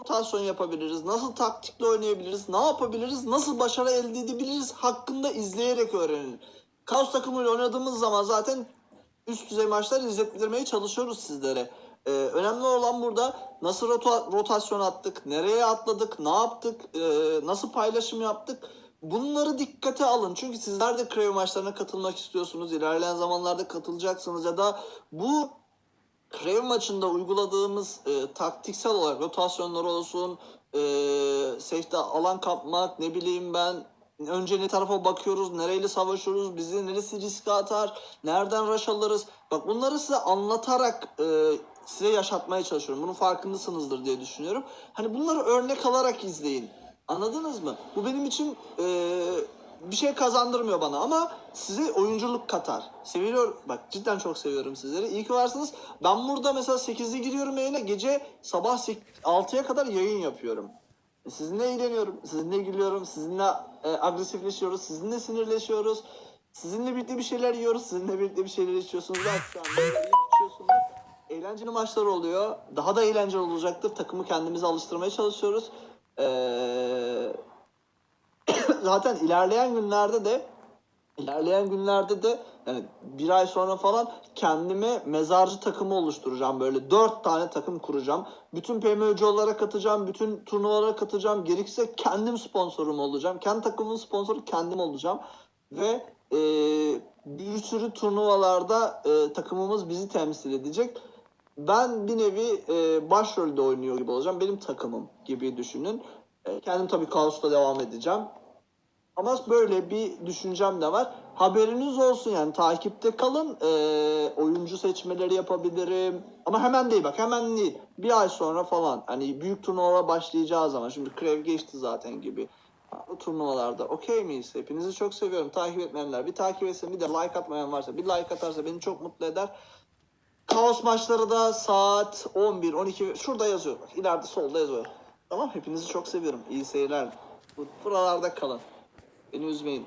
rotasyon yapabiliriz, nasıl taktikle oynayabiliriz, ne yapabiliriz, nasıl başarı elde edebiliriz hakkında izleyerek öğrenin. Kaos takımıyla oynadığımız zaman zaten üst düzey maçlar izlettirmeye çalışıyoruz sizlere. Ee, önemli olan burada nasıl rota- rotasyon attık, nereye atladık, ne yaptık, e, nasıl paylaşım yaptık. Bunları dikkate alın. Çünkü sizler de Crave maçlarına katılmak istiyorsunuz. İlerleyen zamanlarda katılacaksınız ya da bu Crave maçında uyguladığımız e, taktiksel olarak rotasyonlar olsun, e, safe'de alan kapmak, ne bileyim ben önce ne tarafa bakıyoruz, nereyle savaşıyoruz, bizi neresi riske atar, nereden rush alırız. Bak bunları size anlatarak e, size yaşatmaya çalışıyorum. Bunun farkındasınızdır diye düşünüyorum. Hani bunları örnek alarak izleyin. Anladınız mı? Bu benim için e, bir şey kazandırmıyor bana ama size oyunculuk katar. Seviyorum. Bak cidden çok seviyorum sizleri. İyi ki varsınız. Ben burada mesela 8'de giriyorum yayına. Gece sabah 6'ya kadar yayın yapıyorum. Sizinle eğleniyorum. Sizinle gülüyorum. Sizinle e, agresifleşiyoruz. Sizinle sinirleşiyoruz. Sizinle birlikte bir şeyler yiyoruz. Sizinle birlikte bir şeyler içiyorsunuz. Yiyip içiyorsunuz. Eğlenceli maçlar oluyor. Daha da eğlenceli olacaktır. Takımı kendimize alıştırmaya çalışıyoruz. Eee zaten ilerleyen günlerde de ilerleyen günlerde de yani bir ay sonra falan kendime mezarcı takımı oluşturacağım. Böyle dört tane takım kuracağım. Bütün PMOC'lara katacağım. Bütün turnuvalara katacağım. Gerekirse kendim sponsorum olacağım. Kendi takımımın sponsoru kendim olacağım. Ve e, bir sürü turnuvalarda e, takımımız bizi temsil edecek. Ben bir nevi e, başrolde oynuyor gibi olacağım. Benim takımım gibi düşünün. E, kendim tabii kaosta devam edeceğim. Ama böyle bir düşüncem de var. Haberiniz olsun yani takipte kalın. Ee, oyuncu seçmeleri yapabilirim. Ama hemen değil bak hemen değil. Bir ay sonra falan. Hani büyük turnuvalara başlayacağı zaman. Şimdi Krev geçti zaten gibi. O turnuvalarda okey miyiz? Hepinizi çok seviyorum. Takip etmeyenler bir takip etsin. Bir de like atmayan varsa bir like atarsa beni çok mutlu eder. Kaos maçları da saat 11, 12 şurada yazıyor. Bak ileride solda yazıyor. Tamam hepinizi çok seviyorum. İyi seyirler. Bu- Buralarda kalın. Beni üzmeyin.